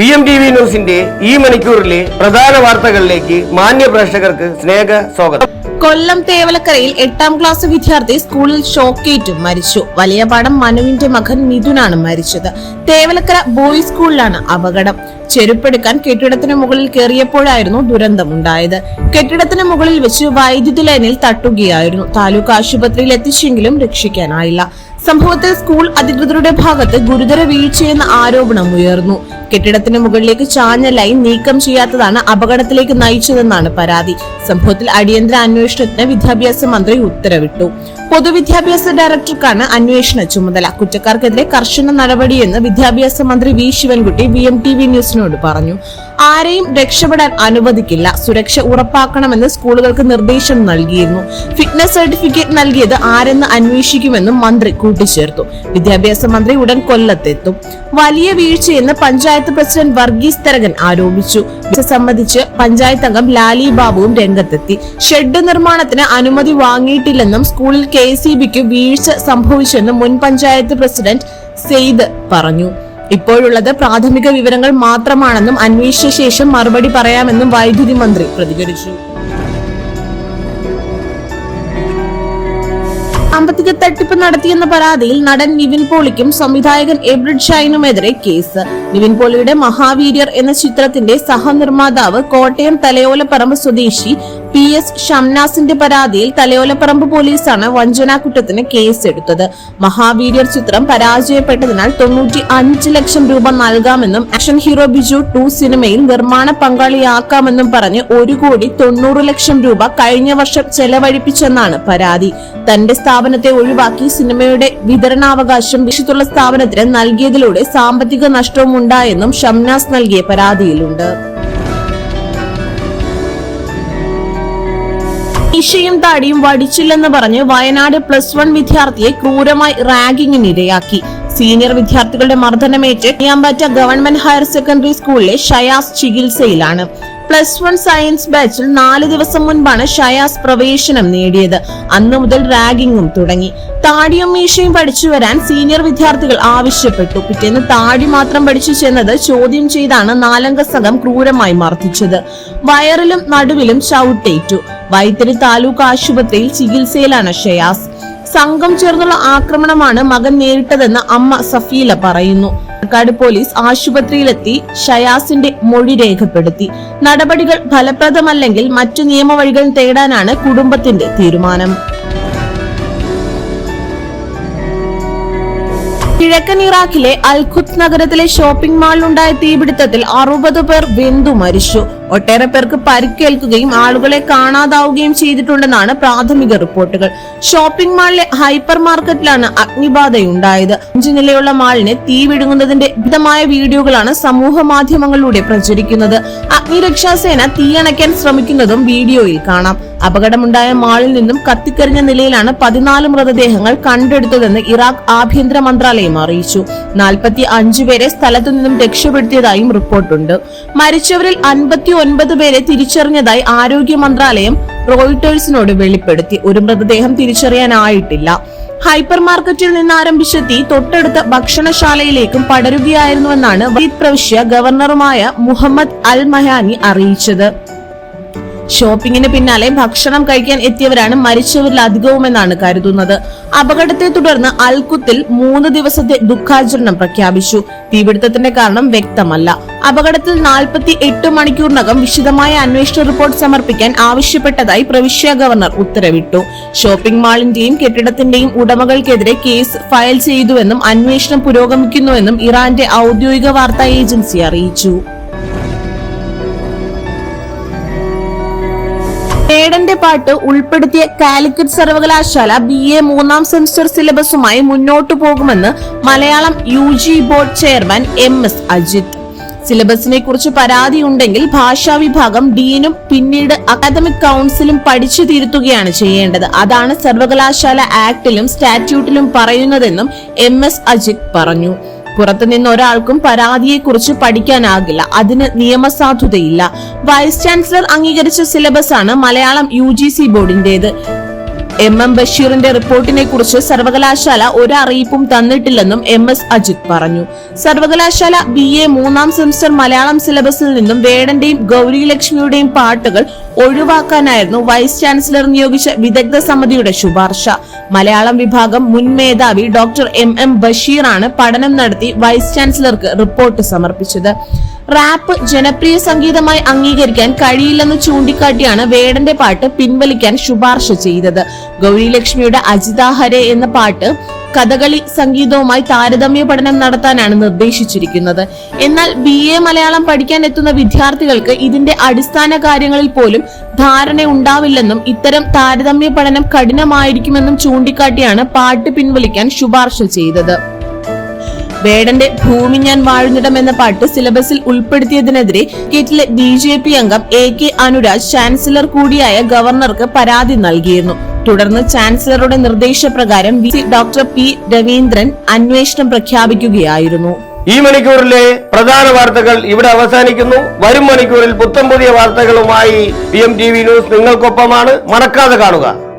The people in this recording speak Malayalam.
വി എം ടി വി ന്യൂസിന്റെ ഈ മണിക്കൂറിലെ പ്രധാന വാർത്തകളിലേക്ക് മാന്യ പ്രേക്ഷകർക്ക് സ്നേഹ സ്വാഗതം. കൊല്ലം തേവലക്കരയിൽ എട്ടാം ക്ലാസ് വിദ്യാർത്ഥി സ്കൂളിൽ ഷോക്കേറ്റും മരിച്ചു. വലിയ പാടം മനുവിന്റെ മകൻ മിഥുനാണ് മരിച്ചത്. തേവലക്കര ബോയ്സ് സ്കൂളിലാണ് അപകടം. ചെരുപ്പെടുക്കാൻ കെട്ടിടത്തിന് മുകളിൽ കയറിയപ്പോഴായിരുന്നു ദുരന്തമുണ്ടായത് കെട്ടിടത്തിന് മുകളിൽ വെച്ച് വൈദ്യുതി ലൈനിൽ തട്ടുകയായിരുന്നു. താലൂക്ക് ആശുപത്രിയിൽ എത്തിച്ചെങ്കിലും രക്ഷിക്കാനായില്ല. സംഭവത്തിൽ സ്കൂൾ അധികൃതരുടെ ഭാഗത്ത് ഗുരുതര വീഴ്ചയെന്ന ആരോപണം ഉയർന്നു. കെട്ടിടത്തിന് മുകളിലേക്ക് ചാഞ്ഞ ലൈൻ നീക്കം ചെയ്യാത്തതാണ് അപകടത്തിലേക്ക് നയിച്ചതെന്നാണ് പരാതി. സംഭവത്തിൽ അടിയന്തര അന്വേഷണത്തിന് വിദ്യാഭ്യാസ മന്ത്രി ഉത്തരവിട്ടു. പൊതുവിദ്യാഭ്യാസ ഡയറക്ടർക്കാണ് അന്വേഷണ ചുമതല. കുറ്റക്കാർക്കെതിരെ കർശന നടപടിയെന്ന് വിദ്യാഭ്യാസ മന്ത്രി V. Sivankutty V M T V ന്യൂസിനോട് പറഞ്ഞു ആരെയും രക്ഷപ്പെടാൻ അനുവദിക്കില്ല. സുരക്ഷ ഉറപ്പാക്കണമെന്ന് സ്കൂളുകൾക്ക് നിർദ്ദേശം നൽകിയിരുന്നു. ഫിറ്റ്നസ് സർട്ടിഫിക്കറ്റ് നൽകിയത് ആരെന്ന് അന്വേഷിക്കുമെന്നും മന്ത്രി കൂട്ടിച്ചേർത്തു. വിദ്യാഭ്യാസ മന്ത്രി ഉടൻ കൊല്ലത്തെത്തും. വലിയ വീഴ്ചയെന്ന് പഞ്ചായത്ത് പ്രസിഡന്റ് വർഗീസ് തരകൻ ആരോപിച്ചു. സംബന്ധിച്ച് പഞ്ചായത്ത് അംഗം ലാലി ബാബുവും രംഗത്തെത്തി. ഷെഡ് നിർമ്മാണത്തിന് അനുമതി വാങ്ങിയിട്ടില്ലെന്നും സ്കൂളിൽ കെ സി ബിക്ക് വീഴ്ച സംഭവിച്ചെന്നും മുൻ പഞ്ചായത്ത് പ്രസിഡന്റ് സെയ്ദ് പറഞ്ഞു. ഇപ്പോഴുള്ളത് പ്രാഥമിക വിവരങ്ങൾ മാത്രമാണെന്നും അന്വേഷിച്ച ശേഷം മറുപടി പറയാമെന്നും വൈദ്യുതി മന്ത്രി പ്രതികരിച്ചു. സാമ്പത്തിക തട്ടിപ്പ് നടത്തിയെന്ന പരാതിയിൽ നടൻ നിവിൻ പോളിക്കും സംവിധായകൻ എബ്രിഡ് ഷൈനുമെതിരെ കേസ്. നിവിൻ പോളിയുടെ മഹാവീര്യർ എന്ന ചിത്രത്തിന്റെ സഹനിർമ്മാതാവ് കോട്ടയം തലയോലപ്പറമ്പ് സ്വദേശി പി എസ് ഷംനാസിന്റെ പരാതിയിൽ തലയോലപ്പറമ്പ് പോലീസാണ് വഞ്ചനാക്കുറ്റത്തിന് കേസെടുത്തത്. മഹാവീര്യർ ചിത്രം പരാജയപ്പെട്ടതിനാൽ തൊണ്ണൂറ്റി അഞ്ച് ലക്ഷം രൂപ നൽകാമെന്നും ആക്ഷൻ ഹീറോ ബിജു ടു സിനിമയിൽ നിർമ്മാണ പങ്കാളിയാക്കാമെന്നും പറഞ്ഞ് ഒരു കോടി തൊണ്ണൂറ് ലക്ഷം രൂപ കഴിഞ്ഞ വർഷം ചെലവഴിപ്പിച്ചെന്നാണ് പരാതി. തന്റെ സ്ഥാപനത്തെ ഒഴിവാക്കി സിനിമയുടെ വിതരണാവകാശം വിശുദ്ധുള്ള സ്ഥാപനത്തിന് നൽകിയതിലൂടെ സാമ്പത്തിക നഷ്ടവും ഉണ്ടായെന്നും ഷംനാസ് നൽകിയ പരാതിയിലുണ്ട്. ഇഷയും താടിയും വടിച്ചില്ലെന്ന് പറഞ്ഞ് വയനാട് പ്ലസ് വൺ വിദ്യാർത്ഥിയെ ക്രൂരമായി റാഗിങ്ങിന് ഇരയാക്കി സീനിയർ വിദ്യാർത്ഥികളുടെ മർദ്ദനമേറ്റ് നെയ്യാമ്പാറ്റ ഗവൺമെന്റ് ഹയർ സെക്കൻഡറി സ്കൂളിലെ ഷയാസ് ചികിത്സയിലാണ്. പ്ലസ് വൺ സയൻസ് ബാച്ചിൽ നാല് ദിവസം മുൻപാണ് ഷയാസ് പ്രവേശനം നേടിയത്. അന്നു മുതൽ റാഗിങ്ങും തുടങ്ങി. താടിയും മീശയും പഠിച്ചു വരാൻ സീനിയർ വിദ്യാർത്ഥികൾ ആവശ്യപ്പെട്ടു. പിറ്റേന്ന് താടി മാത്രം പഠിച്ചു ചെന്നത് ചോദ്യം ചെയ്താണ് നാലംഗ സംഘം ക്രൂരമായി മർദ്ദിച്ചത്. വയറിലും നടുവിലും ചവിട്ടേറ്റു. വൈത്തിരി താലൂക്ക് ആശുപത്രിയിൽ ചികിത്സയിലാണ് ഷയാസ്. സംഘം ചേർന്നുള്ള ആക്രമണമാണ് മകൻ നേരിട്ടതെന്ന് അമ്മ സഫീല പറയുന്നു. പാലക്കാട് പോലീസ് ആശുപത്രിയിലെത്തി ഷയാസിന്റെ മൊഴി രേഖപ്പെടുത്തി. നടപടികൾ ഫലപ്രദമല്ലെങ്കിൽ മറ്റു നിയമവഴികൾ തേടാനാണ് കുടുംബത്തിന്റെ തീരുമാനം. കിഴക്കൻ ഇറാഖിലെ അൽഖുദ് നഗരത്തിലെ ഷോപ്പിംഗ് മാളിലുണ്ടായ തീപിടുത്തത്തിൽ അറുപത് പേർ വെന്തു മരിച്ചു. ഒട്ടേറെ പേർക്ക് പരിക്കേൽക്കുകയും ആളുകളെ കാണാതാവുകയും ചെയ്തിട്ടുണ്ടെന്നാണ് പ്രാഥമിക റിപ്പോർട്ടുകൾ. Shopping മാളിലെ hyper മാർക്കറ്റിലാണ് അഗ്നിബാധയുണ്ടായത്. അഞ്ചു നിലയുള്ള മാളിനെ തീ വിടുങ്ങുന്നതിന്റെ വിധമായ വീഡിയോകളാണ് സമൂഹ മാധ്യമങ്ങളിലൂടെ പ്രചരിക്കുന്നത്. അഗ്നിരക്ഷാസേന തീയണയ്ക്കാൻ ശ്രമിക്കുന്നതും വീഡിയോയിൽ കാണാം. അപകടമുണ്ടായ മാളിൽ നിന്നും കത്തിക്കരിഞ്ഞ നിലയിലാണ് പതിനാല് മൃതദേഹങ്ങൾ കണ്ടെടുത്തതെന്ന് ഇറാഖ് ആഭ്യന്തര മന്ത്രാലയം അറിയിച്ചു. നാൽപ്പത്തി അഞ്ചു പേരെ സ്ഥലത്തു നിന്നും രക്ഷപ്പെടുത്തിയതായും റിപ്പോർട്ടുണ്ട്. മരിച്ചവരിൽ അൻപത്തി ഒൻപത് പേരെ തിരിച്ചറിഞ്ഞതായി ആരോഗ്യ മന്ത്രാലയം റോയിട്ടേഴ്സിനോട് വെളിപ്പെടുത്തി. ഒരു മൃതദേഹം തിരിച്ചറിയാനായിട്ടില്ല. ഹൈപ്പർ മാർക്കറ്റിൽ നിന്ന് ആരംഭിച്ച തീ തൊട്ടടുത്ത ഭക്ഷണശാലയിലേക്കും പടരുകയായിരുന്നുവെന്നാണ് വൈദ് പ്രവിശ്യ ഗവർണറുമായ മുഹമ്മദ് അൽ മഹാനി അറിയിച്ചത്. ഷോപ്പിങ്ങിന് പിന്നാലെ ഭക്ഷണം കഴിക്കാൻ എത്തിയവരാണ് മരിച്ചവരിൽ അധികവുമെന്നാണ് കരുതുന്നത്. അപകടത്തെ തുടർന്ന് അൽകുത്തിൽ മൂന്ന് ദിവസത്തെ ദുഃഖാചരണം പ്രഖ്യാപിച്ചു. തീപിടുത്തത്തിന്റെ കാരണം വ്യക്തമല്ല. അപകടത്തിൽ നാൽപ്പത്തി എട്ട് മണിക്കൂറിനകം വിശദമായ അന്വേഷണ റിപ്പോർട്ട് സമർപ്പിക്കാൻ ആവശ്യപ്പെട്ടതായി പ്രവിശ്യ ഗവർണർ ഉത്തരവിട്ടു. ഷോപ്പിംഗ് മാളിന്റെയും കെട്ടിടത്തിന്റെയും ഉടമകൾക്കെതിരെ കേസ് ഫയൽ ചെയ്തുവെന്നും അന്വേഷണം പുരോഗമിക്കുന്നുവെന്നും ഇറാന്റെ ഔദ്യോഗിക വാർത്താ ഏജൻസി അറിയിച്ചു. വേടന്റെ പാട്ട് ഉൾപ്പെടുത്തിയ കാലിക്കറ്റ് സർവകലാശാല ബി എ മൂന്നാം സെമസ്റ്റർ സിലബസുമായി മുന്നോട്ടു പോകുമെന്ന് Malayalam U G board chairman M S Ajith. സിലബസിനെ കുറിച്ച് പരാതിയുണ്ടെങ്കിൽ ഭാഷാ വിഭാഗം ഡീനും പിന്നീട് അക്കാദമിക് കൗൺസിലും പഠിച്ചു തിരുത്തുകയാണ് ചെയ്യേണ്ടത്. അതാണ് സർവകലാശാല ആക്ടിലും സ്റ്റാറ്റ്യൂട്ടിലും പറയുന്നതെന്നും എം എസ് അജിത് പറഞ്ഞു. പുറത്തുനിന്ന് ഒരാൾക്കും പരാതിയെക്കുറിച്ച് പഠിക്കാനാകില്ല. അതിന് നിയമസാധുതയില്ല. വൈസ് ചാൻസലർ അംഗീകരിച്ച സിലബസ് ആണ് മലയാളം യു ബോർഡിന്റേത്. എം എം ബഷീറിന്റെ റിപ്പോർട്ടിനെ കുറിച്ച് സർവകലാശാല ഒരു അറിയിപ്പും തന്നിട്ടില്ലെന്നും എം എസ് അജിത് പറഞ്ഞു. സർവകലാശാല ബി എ മൂന്നാം സെമസ്റ്റർ മലയാളം സിലബസിൽ നിന്നും വേടന്റെയും ഗൗരി ലക്ഷ്മിയുടെയും പാട്ടുകൾ ഒഴിവാക്കാനായിരുന്നു വൈസ് ചാൻസലർ നിയോഗിച്ച വിദഗ്ധ സമിതിയുടെ ശുപാർശ. മലയാളം വിഭാഗം മുൻ മേധാവി ഡോക്ടർ എം എം ബഷീറാണ് പഠനം നടത്തി വൈസ് ചാൻസലർക്ക് റിപ്പോർട്ട് സമർപ്പിച്ചത്. റാപ്പ് ജനപ്രിയ സംഗീതമായി അംഗീകരിക്കാൻ കഴിയില്ലെന്ന് ചൂണ്ടിക്കാട്ടിയാണ് വേടന്റെ പാട്ട് പിൻവലിക്കാൻ ശുപാർശ ചെയ്തത്. ഗൗരിലക്ഷ്മിയുടെ അജിതാ ഹരെ എന്ന പാട്ട് കഥകളി സംഗീതവുമായി താരതമ്യ പഠനം നടത്താനാണ് നിർദ്ദേശിച്ചിരിക്കുന്നത്. എന്നാൽ ബി എ മലയാളം പഠിക്കാൻ എത്തുന്ന വിദ്യാർത്ഥികൾക്ക് ഇതിന്റെ അടിസ്ഥാന കാര്യങ്ങളിൽ പോലും ധാരണ ഉണ്ടാവില്ലെന്നും ഇത്തരം താരതമ്യ പഠനം കഠിനമായിരിക്കുമെന്നും ചൂണ്ടിക്കാട്ടിയാണ് പാട്ട് പിൻവലിക്കാൻ ശുപാർശ ചെയ്തത്. വേടന്റെ ഭൂമി ഞാൻ വാഴുന്നിടം എന്ന പാട്ട് സിലബസിൽ ഉൾപ്പെടുത്തിയതിനെതിരെ കിറ്റിലെ ബി ജെ പി അംഗം എ കെ അനുരാജ് ചാൻസലർ കൂടിയായ ഗവർണർക്ക് പരാതി നൽകിയിരുന്നു. തുടർന്ന് ചാൻസലറുടെ നിർദ്ദേശപ്രകാരം വി. Doctor P. രവീന്ദ്രൻ അന്വേഷണം പ്രഖ്യാപിക്കുകയായിരുന്നു. ഈ മണിക്കൂറിലെ പ്രധാന വാർത്തകൾ ഇവിടെ അവസാനിക്കുന്നു. വരും മണിക്കൂറിൽ പുത്തം പുതിയ വാർത്തകളുമായി P M T V news നിങ്ങൾക്കൊപ്പമാണ്. മറക്കാതെ കാണുക.